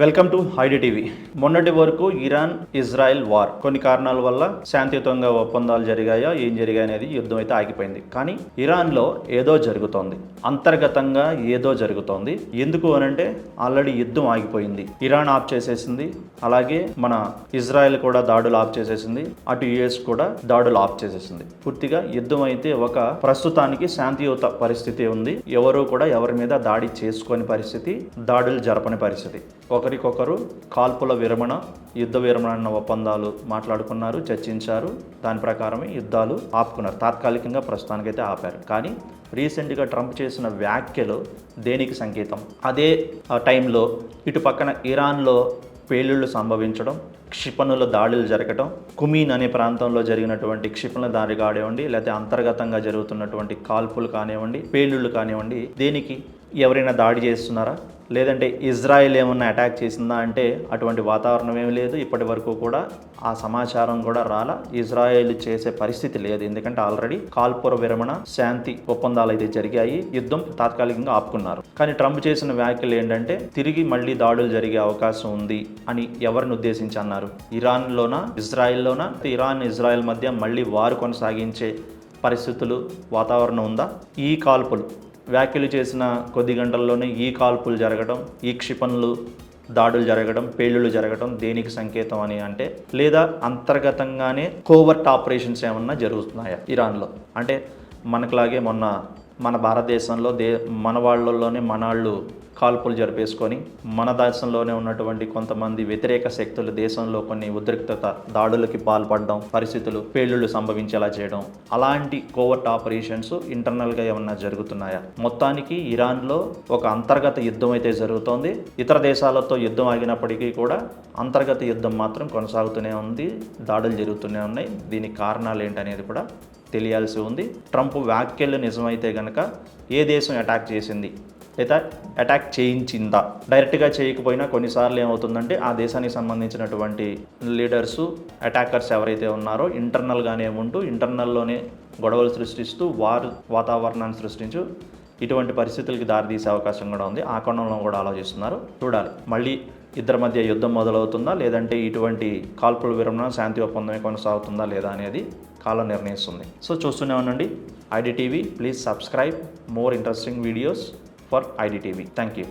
Welcome to హైడి TV మొన్నటి వరకు ఇరాన్ ఇజ్రాయెల్ వార్. కొన్ని కారణాల వల్ల శాంతియుతంగా ఒప్పందాలు జరిగాయా ఏం జరిగాయి అనేది యుద్ధం అయితే ఆగిపోయింది. కానీ ఇరాన్లో ఏదో జరుగుతోంది. అంతర్గతంగా ఏదో జరుగుతోంది. ఎందుకు అనంటే ఆల్రెడీ యుద్ధం ఆగిపోయింది. ఇరాన్ ఆఫ్ చేసేసింది. అలాగే మన ఇజ్రాయెల్ కూడా దాడులు ఆఫ్ చేసేసింది. అటు యుఎస్ కూడా దాడులు ఆఫ్ చేసేసింది. పూర్తిగా యుద్ధం అయితే ఒక ప్రస్తుతానికి శాంతియుత పరిస్థితి ఉంది. ఎవరు కూడా ఎవరి మీద దాడి చేసుకొని పరిస్థితి దాడులు జరపని పరిస్థితి. ఒకరికొకరు కాల్పుల విరమణ యుద్ధ విరమణ అన్న ఒప్పందాలు మాట్లాడుకున్నారు చర్చించారు. దాని ప్రకారమే యుద్ధాలు ఆపుకున్నారు. తాత్కాలికంగా ప్రస్తుతానికైతే ఆపారు. కానీ రీసెంట్గా ట్రంప్ చేసిన వ్యాఖ్యలు దేనికి సంకేతం? అదే టైంలో ఇటు పక్కన ఇరాన్లో పేలుళ్ళు సంభవించడం క్షిపణుల దాడులు జరగటం కుమీన్ అనే ప్రాంతంలో జరిగినటువంటి క్షిపణుల దాడి కానివ్వండి లేకపోతే అంతర్గతంగా జరుగుతున్నటువంటి కాల్పులు కానివ్వండి పేలుళ్ళు కానివ్వండి దేనికి? ఎవరైనా దాడి చేస్తున్నారా? లేదంటే ఇజ్రాయెల్ ఏమన్నా అటాక్ చేసిందా అంటే అటువంటి వాతావరణం ఏమీ లేదు. ఇప్పటి వరకు కూడా ఆ సమాచారం కూడా రాలా. ఇజ్రాయెల్ చేసే పరిస్థితి లేదు. ఎందుకంటే ఆల్రెడీ కాల్పుర విరమణ శాంతి ఒప్పందాలు అయితే జరిగాయి. యుద్ధం తాత్కాలికంగా ఆపుకున్నారు. కానీ ట్రంప్ చేసిన వ్యాఖ్యలు ఏంటంటే తిరిగి మళ్ళీ దాడులు జరిగే అవకాశం ఉంది అని ఎవరిని ఉద్దేశించి అన్నారు? ఇరాన్లోన? ఇజ్రాయెల్లోనా? ఇరాన్ ఇజ్రాయెల్ మధ్య మళ్ళీ వారు కొనసాగించే పరిస్థితులు వాతావరణం ఉందా? ఈ కాల్పులు వ్యాఖ్యలు చేసిన కొద్ది గంటల్లోనే ఈ కాల్పులు జరగడం ఈ క్షిపణులు దాడులు జరగడం పేలుళ్ళు జరగడం దేనికి సంకేతం అని అంటే లేదా అంతర్గతంగానే కోవర్ట్ ఆపరేషన్స్ ఏమన్నా జరుగుతున్నాయా ఇరాన్లో? అంటే మనకులాగే మొన్న మన భారతదేశంలో దే మన వాళ్ళల్లోనే మనాళ్ళు కాల్పులు జరిపేసుకొని మన దేశంలోనే ఉన్నటువంటి కొంతమంది వ్యతిరేక శక్తులు దేశంలో కొన్ని ఉద్రిక్తత దాడులకి పాల్పడడం పరిస్థితులు పేలుళ్ళు సంభవించేలా చేయడం అలాంటి కోవర్ట్ ఆపరేషన్స్ ఇంటర్నల్గా ఏమన్నా జరుగుతున్నాయా? మొత్తానికి ఇరాన్లో ఒక అంతర్గత యుద్ధం అయితే జరుగుతోంది. ఇతర దేశాలతో యుద్ధం ఆగినప్పటికీ కూడా అంతర్గత యుద్ధం మాత్రం కొనసాగుతూనే ఉంది దాడులు జరుగుతూనే ఉన్నాయి. దీనికి కారణాలు ఏంటనేది కూడా తెలియాల్సి ఉంది. ట్రంప్ వ్యాఖ్యలు నిజమైతే కనుక ఏ దేశం అటాక్ చేసింది? లేదా అటాక్ చేయించిందా? డైరెక్ట్గా చేయకపోయినా కొన్నిసార్లు ఏమవుతుందంటే ఆ దేశానికి సంబంధించినటువంటి లీడర్స్ అటాకర్స్ ఎవరైతే ఉన్నారో ఇంటర్నల్గానే ఉంటూ ఇంటర్నల్లోనే గొడవలు సృష్టిస్తూ వారు వాతావరణాన్ని సృష్టించు ఇటువంటి పరిస్థితులకి దారితీసే అవకాశం కూడా ఉంది. ఆ కోణంలో కూడా ఆలోచిస్తున్నారు. చూడాలి. మళ్ళీ ఇద్దరి మధ్య యుద్ధం మొదలవుతుందా? లేదంటే ఇటువంటి కాల్పుల విరమణ శాంతి ఒప్పందమే కొనసాగుతుందా లేదా అనేది కాలం నిర్ణయిస్తుంది. సో చూస్తూనే ఉండండి. IDTV please subscribe. More interesting videos for IDTV. Thank you